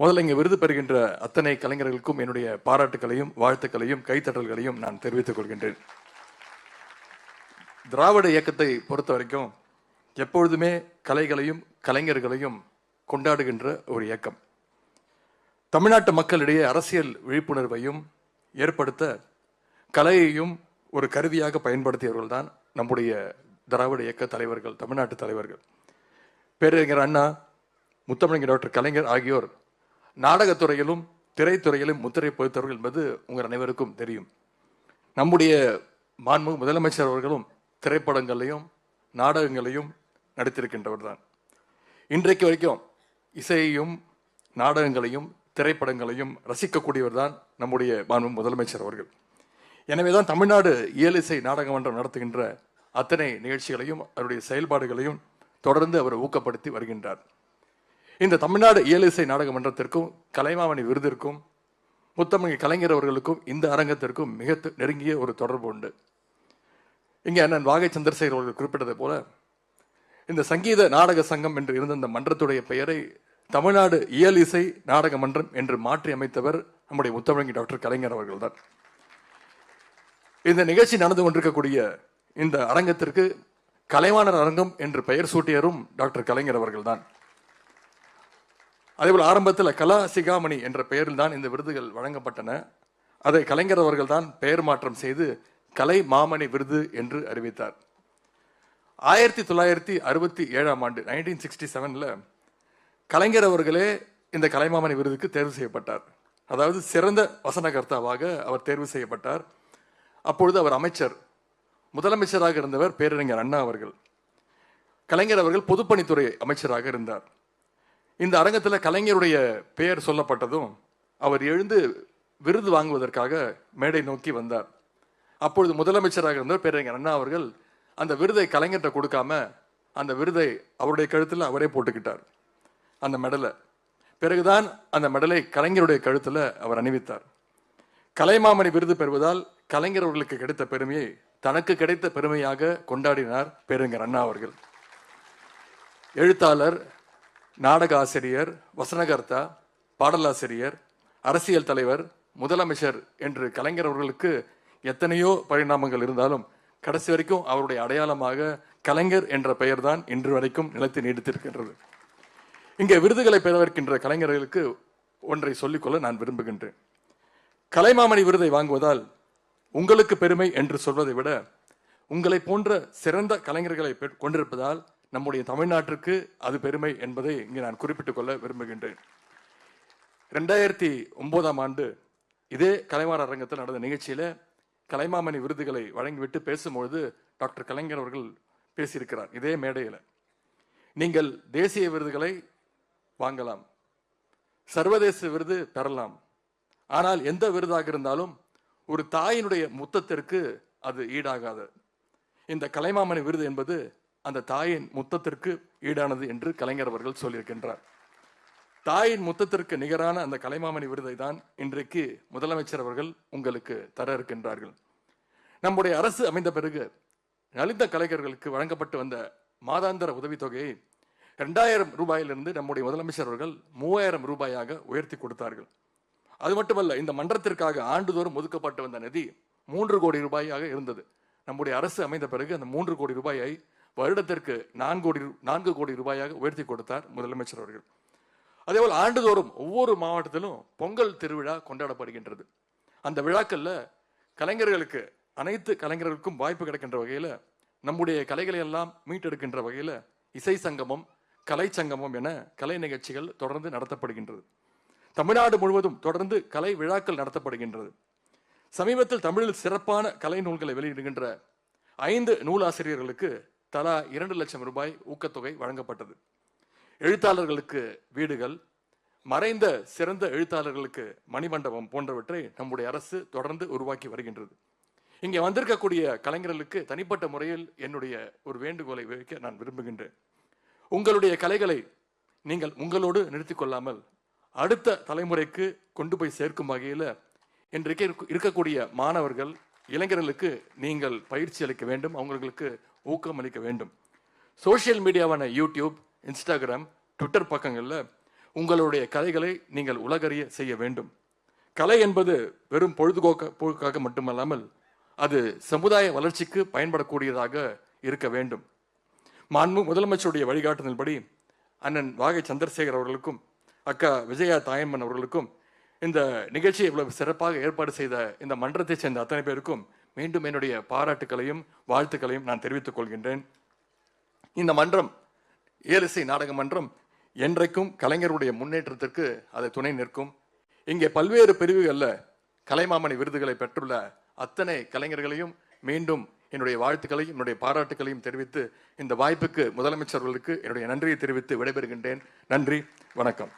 முதல்ல இங்கே விருது பெறுகின்ற அத்தனை கலைஞர்களுக்கும் என்னுடைய பாராட்டுக்களையும் வாழ்த்துக்களையும் கைத்தட்டல்களையும் நான் தெரிவித்துக் கொள்கின்றேன். திராவிட இயக்கத்தை பொறுத்த வரைக்கும் எப்பொழுதுமே கலைகளையும் கலைஞர்களையும் கொண்டாடுகின்ற ஒரு இயக்கம். தமிழ்நாட்டு மக்களிடையே அரசியல் விழிப்புணர்வையும் ஏற்படுத்த கலையையும் ஒரு கருவியாக பயன்படுத்தியவர்கள் தான் நம்முடைய திராவிட இயக்க தலைவர்கள் தமிழ்நாட்டு தலைவர்கள். பேரறிஞர் அண்ணா முத்தமிழங்க டாக்டர் கலைஞர் ஆகியோர் நாடகத்துறையிலும் திரைத்துறையிலும் முத்திரை பொறுத்தவர்கள் என்பது உங்கள் அனைவருக்கும் தெரியும். நம்முடைய மாண்பு முதலமைச்சர் அவர்களும் திரைப்படங்களையும் நாடகங்களையும் நடித்திருக்கின்றவர் தான் இன்றைக்கு வரைக்கும் இசையையும் நாடகங்களையும் திரைப்படங்களையும் ரசிக்கக்கூடியவர் தான் நம்முடைய மாண்பு முதலமைச்சர் அவர்கள். எனவே தான் தமிழ்நாடு இயலிசை நாடக மன்றம் நடத்துகின்ற அத்தனை நிகழ்ச்சிகளையும் அவருடைய செயல்பாடுகளையும் தொடர்ந்து அவர் ஊக்கப்படுத்தி வருகின்றார். இந்த தமிழ்நாடு இயலிசை நாடக மன்றத்திற்கும் கலைமாமணி விருதிற்கும் முத்தமிழ் கலைஞர் அவர்களுக்கும் இந்த அரங்கத்திற்கும் மிக நெருங்கிய ஒரு தொடர்பு உண்டு. இங்கே அண்ணன் வாகை சந்திரசேகர் அவர்கள் குறிப்பிட்டது போல இந்த சங்கீத நாடக சங்கம் என்று இருந்த இந்த மன்றத்துடைய பெயரை தமிழ்நாடு இயல் இசை நாடக மன்றம் என்று மாற்றி அமைத்தவர் நம்முடைய முத்தமிழங்கி டாக்டர் கலைஞர் அவர்கள்தான். இந்த நிகழ்ச்சி நடந்து கொண்டிருக்கக்கூடிய இந்த அரங்கத்திற்கு கலைவாணர் அரங்கம் என்று பெயர் சூட்டியரும் டாக்டர் கலைஞர் அவர்கள்தான். அதேபோல் ஆரம்பத்தில் கலா சிகாமணி என்ற பெயரில் தான் இந்த விருதுகள் வழங்கப்பட்டன. அதை கலைஞர் அவர்கள் தான் பெயர் மாற்றம் செய்து கலை மாமணி விருது என்று அறிவித்தார். ஆயிரத்தி தொள்ளாயிரத்தி அறுபத்தி ஏழாம் ஆண்டு நைன்டீன் சிக்ஸ்டி செவனில் கலைஞர் அவர்களே இந்த கலைமாமணி விருதுக்கு தேர்வு செய்யப்பட்டார். அதாவது சிறந்த வசனகர்த்தாவாக அவர் தேர்வு செய்யப்பட்டார். அப்பொழுது அவர் அமைச்சர் முதலமைச்சராக இருந்தவர் பேரறிஞர் அண்ணா அவர்கள். கலைஞர் அவர்கள் பொதுப்பணித்துறை அமைச்சராக இருந்தார். இந்த அரங்கத்தில் கலைஞருடைய பெயர் சொல்லப்பட்டதும் அவர் எழுந்து விருது வாங்குவதற்காக மேடை நோக்கி வந்தார். அப்பொழுது முதலமைச்சராக இருந்தவர் பேரறிஞர் அண்ணா அவர்கள் அந்த விருதை கலைஞர்கிட்ட கொடுக்காம அந்த விருதை அவருடைய கழுத்தில் அவரே போட்டுக்கிட்டார். அந்த மெடலை. பிறகுதான் அந்த மெடலை கலைஞருடைய கழுத்தில் அவர் அணிவித்தார். கலைமாமணி விருது பெறுவதால் கலைஞர் அவர்களுக்கு கிடைத்த பெருமையை தனக்கு கிடைத்த பெருமையாக கொண்டாடினார் பேரறிஞர் அண்ணா அவர்கள். எழுத்தாளர் நாடக ஆசிரியர் வசனகர்த்தா பாடலாசிரியர் அரசியல் தலைவர் முதலமைச்சர் என்று கலைஞர் அவர்களுக்கு எத்தனையோ பரிணாமங்கள் இருந்தாலும் கடைசி வரைக்கும் அவருடைய அடையாளமாக கலைஞர் என்ற பெயர்தான் இன்று வரைக்கும் நிலத்தை நீடித்திருக்கின்றது. இங்கே விருதுகளை பெறவிருக்கின்ற கலைஞர்களுக்கு ஒன்றை சொல்லிக்கொள்ள நான் விரும்புகின்றேன். கலைமாமணி விருதை வாங்குவதால் உங்களுக்கு பெருமை என்று சொல்வதை விட உங்களை போன்ற சிறந்த கலைஞர்களை கொண்டிருப்பதால் நம்முடைய தமிழ்நாட்டிற்கு அது பெருமை என்பதை இங்கே நான் குறிப்பிட்டுக் கொள்ள விரும்புகின்றேன். ரெண்டாயிரத்தி ஒன்பதாம் ஆண்டு இதே கலைமாற அரங்கத்தில் நடந்த நிகழ்ச்சியில் கலைமாமணி விருதுகளை வழங்கிவிட்டு பேசும்பொழுது டாக்டர் கலைஞர் அவர்கள் பேசியிருக்கிறார் இதே மேடையில். நீங்கள் தேசிய விருதுகளை வாங்கலாம் சர்வதேச விருது பெறலாம். ஆனால் எந்த விருதாக இருந்தாலும் ஒரு தாயினுடைய முத்தத்திற்கு அது ஈடாகாது. இந்த கலைமாமணி விருது என்பது அந்த தாயின் முத்தத்திற்கு ஈடானது என்று கலைஞர் அவர்கள் சொல்லியிருக்கின்றார். தாயின் முத்தத்திற்கு நிகரான அந்த கலைமாமணி விருதை தான் இன்றைக்கு முதலமைச்சர் அவர்கள் உங்களுக்கு தர இருக்கின்றார்கள். நம்முடைய அரசு அமைந்த பிறகு நலிந்த கலைஞர்களுக்கு வழங்கப்பட்டு வந்த மாதாந்திர உதவித்தொகையை ரெண்டாயிரம் ரூபாயிலிருந்து நம்முடைய முதலமைச்சர் அவர்கள் மூவாயிரம் ரூபாயாக உயர்த்தி கொடுத்தார்கள். அது மட்டுமல்ல இந்த மன்றத்திற்காக ஆண்டுதோறும் ஒதுக்கப்பட்டு வந்த நிதி மூன்று கோடி ரூபாயாக இருந்தது. நம்முடைய அரசு அமைந்த பிறகு அந்த மூன்று கோடி ரூபாயை வருடத்திற்கு நான்கு கோடி நான்கு கோடி ரூபாயாக உயர்த்தி கொடுத்தார் முதலமைச்சர் அவர்கள். அதேபோல் ஆண்டுதோறும் ஒவ்வொரு மாவட்டத்திலும் பொங்கல் திருவிழா கொண்டாடப்படுகின்றது. அந்த விழாக்கள்ல கலைஞர்களுக்கு அனைத்து கலைஞர்களுக்கும் வாய்ப்பு கிடைக்கின்ற வகையில் நம்முடைய கலைகளை எல்லாம் மீட்டெடுக்கின்ற வகையில் இசை சங்கமம் கலை சங்கமம் என கலை நிகழ்ச்சிகள் தொடர்ந்து நடத்தப்படுகின்றது. தமிழ்நாடு முழுவதும் தொடர்ந்து கலை விழாக்கள் நடத்தப்படுகின்றது. சமீபத்தில் தமிழில் சிறப்பான கலை நூல்களை வெளியிடுகின்ற ஐந்து நூலாசிரியர்களுக்கு தலா இரண்டு லட்சம் ரூபாய் ஊக்கத்தொகை வழங்கப்பட்டது. எழுத்தாளர்களுக்கு வீடுகள் மறைந்த சிறந்த எழுத்தாளர்களுக்கு மணிமண்டபம் போன்றவற்றை நம்முடைய அரசு தொடர்ந்து உருவாக்கி வருகின்றது. இங்கே வந்திருக்கக்கூடிய கலைஞர்களுக்கு தனிப்பட்ட முறையில் என்னுடைய ஒரு வேண்டுகோளை வைக்க நான் விரும்புகின்றேன். உங்களுடைய கலைகளை நீங்கள் உங்களோடு நிறுத்தி கொள்ளாமல் அடுத்த தலைமுறைக்கு கொண்டு போய் சேர்க்கும் வகையில் இன்றைக்கு இருக்கக்கூடிய மாணவர்கள் இளைஞர்களுக்கு நீங்கள் பயிற்சி அளிக்க வேண்டும். அவங்களுக்கு ஊக்கம் அளிக்க வேண்டும். சோஷியல் மீடியாவான யூடியூப் இன்ஸ்டாகிராம் ட்விட்டர் பக்கங்களில் உங்களுடைய கலைகளை நீங்கள் உலகறிய செய்ய வேண்டும். கலை என்பது வெறும் பொழுதுபோக்க போக்காக மட்டுமல்லாமல் அது சமுதாய வளர்ச்சிக்கு பயன்படக்கூடியதாக இருக்க வேண்டும். மாண்பு முதலமைச்சருடைய வழிகாட்டுதல்படி அண்ணன் வாகை சந்திரசேகர் அவர்களுக்கும் அக்கா விஜயா தாயம்மன் அவர்களுக்கும் இந்த நிகழ்ச்சியை இவ்வளவு சிறப்பாக ஏற்பாடு செய்த இந்த மன்றத்தைச் சேர்ந்த அத்தனை பேருக்கும் மீண்டும் என்னுடைய பாராட்டுக்களையும் வாழ்த்துக்களையும் நான் தெரிவித்துக் கொள்கின்றேன். இந்த மன்றம் ஏலிசை நாடக மன்றம் என்றைக்கும் கலைஞருடைய முன்னேற்றத்திற்கு அதை துணை நிற்கும். இங்கே பல்வேறு பிரிவுகளில் கலைமாமணி விருதுகளை பெற்றுள்ள அத்தனை கலைஞர்களையும் மீண்டும் என்னுடைய வாழ்த்துக்களையும் என்னுடைய பாராட்டுக்களையும் தெரிவித்து இந்த வாய்ப்புக்கு முதலமைச்சர்களுக்கு என்னுடைய நன்றியை தெரிவித்து விடைபெறுகின்றேன். நன்றி வணக்கம்.